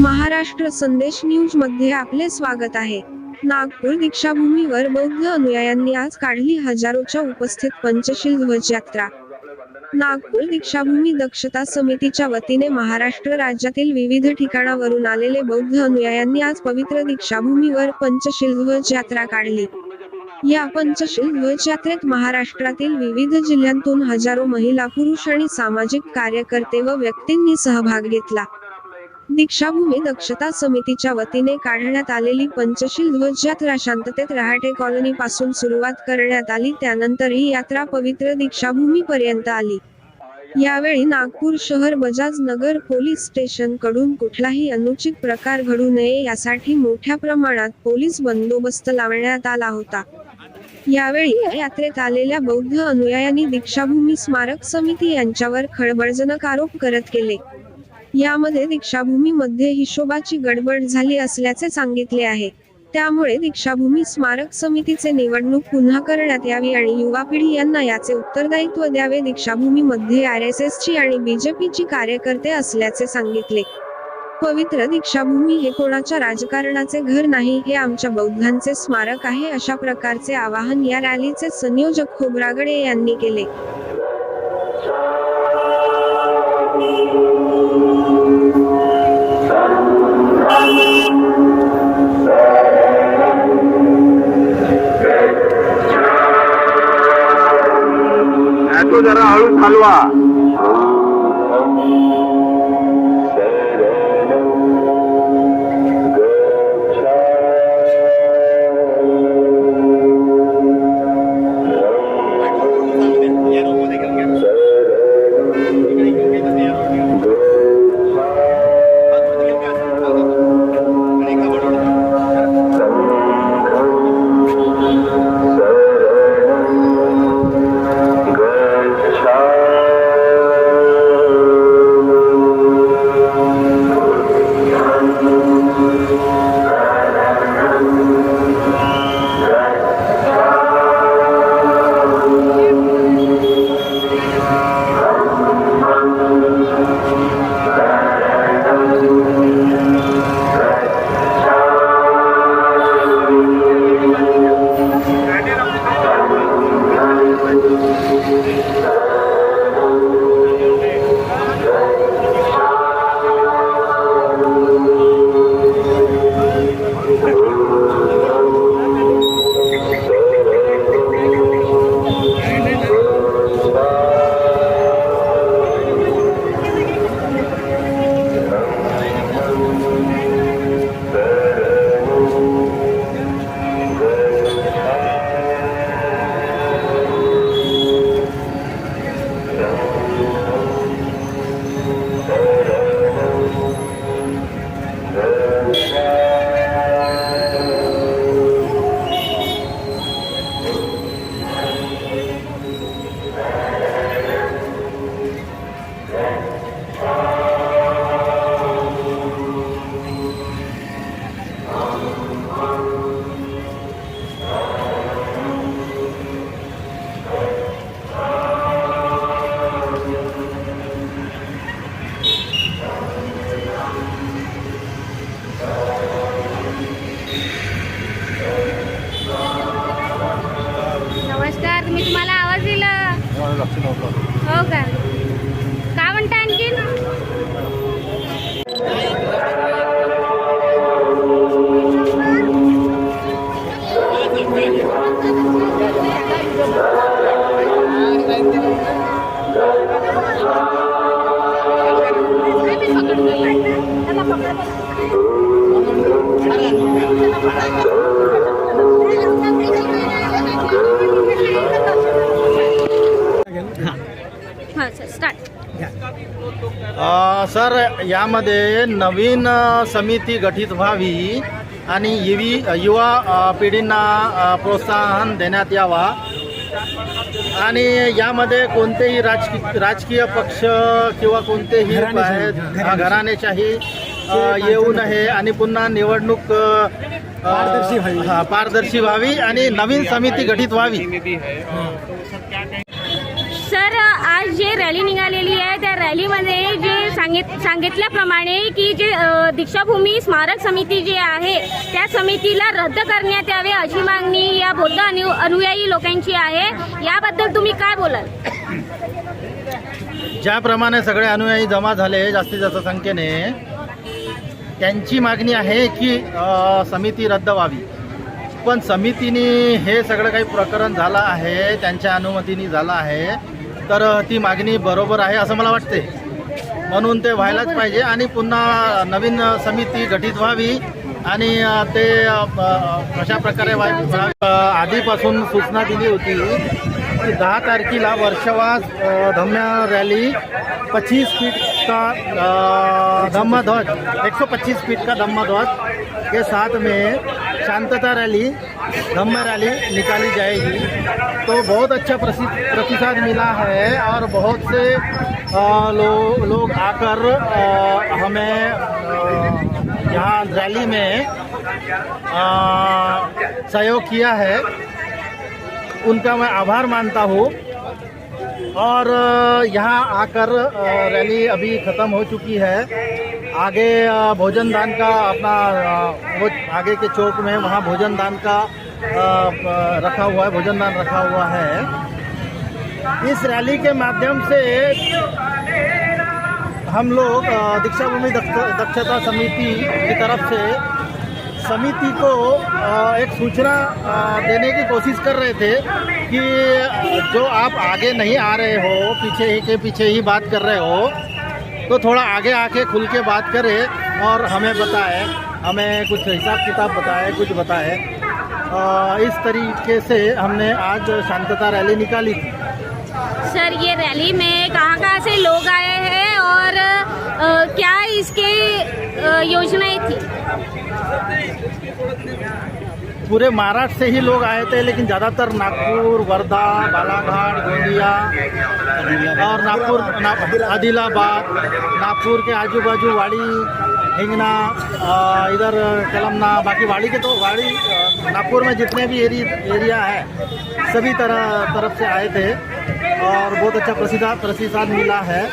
महाराष्ट्र संदेश न्यूजमध्ये आपले स्वागत आहे. नागपूर दीक्षाभूमीवर बौद्ध अनुयायांनी आज काढली हजारोच्या उपस्थित पंचशील ध्वज यात्रा नागपूर दीक्षाभूमी दक्षता समितीच्या वतीने महाराष्ट्र राज्यातील विविध ठिकाणावरून आलेले बौद्ध अनुयायांनी आज पवित्र दीक्षाभूमीवर पंचशील ध्वज यात्रा काढली. या पंचशील ध्वज यात्रेत महाराष्ट्रातील विविध जिल्ह्यांतून हजारो महिला पुरुष आणि सामाजिक कार्यकर्ते व व्यक्तींनी सहभाग घेतला. दीक्षाभूमी दक्षता समितीच्या वतीने काढण्यात आलेली पंचशील ध्वज यात्रा शांततेत रहाटे कॉलनी पासून सुरुवात करण्यात आली. त्यानंतर ही यात्रा पवित्र दीक्षाभूमी पर्यंत आली. यावेळी नागपूर शहर बजाज नगर पोलीस स्टेशनकडून कुठलाही अनुचित प्रकार घडू नये यासाठी मोठ्या प्रमाणात पोलीस बंदोबस्त लावण्यात आला होता. यावेळी या यात्रेत आलेल्या बौद्ध अनुयायांनी दीक्षाभूमी स्मारक समिती यांच्यावर खळबळजनक आरोप करत केले. यामध्ये दीक्षाभूमीमध्ये हिशोबाची गडबड झाली असल्याचे सांगितले आहे. त्यामुळे दीक्षाभूमी स्मारक समितीचे निवडणूक पुन्हा करण्यात यावी आणि युवा पिढी यांना याचे उत्तरदायित्व द्यावे दीक्षाभूमीमध्ये आर एस एस ची आणि बीजेपीची कार्यकर्ते असल्याचे सांगितले. पवित्र दीक्षाभूमी हे कोणाच्या राजकारणाचे घर नाही हे आमच्या बौद्धांचे स्मारक आहे अशा प्रकारचे आवाहन या रॅलीचे संयोजक खोब्रागडे यांनी केले. जरा हळू चालवा. तुम्हाला आवाज दिला? हो का? काय म्हणता आणखीन? हां सर स्टार्ट सर यामध्ये नवीन समिती गठीत व्हावी आणि युवी युवा पिढींना प्रोत्साहन देण्यात यावा. आणि यामध्ये कोणतेही राजकीय राजकीय पक्ष किंवा कोणतेही अ, येऊ नये आणि पुन्हा निवडणूक हा, पारदर्शी व्हावी आणि नवीन समिती गठीत व्हावी. जी रॅली निघालेली आहे त्या रॅलीमध्ये जे सांगित सांगितल्याप्रमाणे की जे दीक्षाभूमी स्मारक समिती जी आहे त्या समितीला रद्द करण्यात यावे अशी मागणी या बौद्ध अनु अनुयायी लोकांची आहे. याबद्दल तुम्ही काय बोलाल? ज्याप्रमाणे सगळे अनुयायी जमा झाले जास्तीत जास्त संख्येने त्यांची मागणी आहे की समिती रद्द व्हावी. पण समितीने हे सगळं काही प्रकरण झालं आहे त्यांच्या अनुमतीने झालं आहे. तर ती मागणी बरोबर आहे असं मला वाटते म्हणून ते व्हायलाच पाहिजे आणि पुन्हा नवीन समिती गठीत व्हावी आणि ते अ, अ, कशा प्रकारे आधीपासून सूचना दिली होती की दहा तारखेला वर्षवास धम्या रैली 25 फीट का धम्मा ध्वज 125 फीट का धम्मा ध्वज के साथ में शांतता रैली धम्मा रैली निकाली जाएगी। तो बहुत अच्छा प्रतिसाद मिला है और बहुत से अ, लो, लोग आकर अ, हमें यहाँ रैली में सहयोग किया है। उनका मैं आभार मानता हूँ। और यहाँ आकर रैली अभी ख़त्म हो चुकी है। आगे भोजन दान का अपना वो आगे के चौक में वहाँ भोजन दान का रखा हुआ है, भोजन दान रखा हुआ है। इस रैली के माध्यम से हम लोग दीक्षा भूमि दक्षता समिति की तरफ़ से समिति को एक सूचना देने की कोशिश कर रहे थे कि जो आप आगे नहीं आ रहे हो, पीछे ही के पीछे ही बात कर रहे हो तो थोड़ा आगे आके खुल के बात करें और हमें बताए हमें कुछ हिसाब किताब बताए कुछ बताए। इस तरीके से हमने आज शांतता रैली निकाली थी। सर ये रैली में कहाँ कहाँ से लोग आए हैं और अ, क्या इसके योजनाएँ थी? पूरे महाराष्ट्र से ही लोग आए थे लेकिन ज़्यादातर नागपुर वर्धा बालाघाट गोंदिया और नागपुर ना, आदिलाबाद नागपुर के आजू बाजू वाड़ी हिंगना इधर कलमना बाकी वाड़ी के तो वाड़ी नागपुर में जितने भी एरि, एरिया है सभी तरह तरफ़ से आए थे और बहुत अच्छा प्रतिसाद प्रतिसाद मिला है।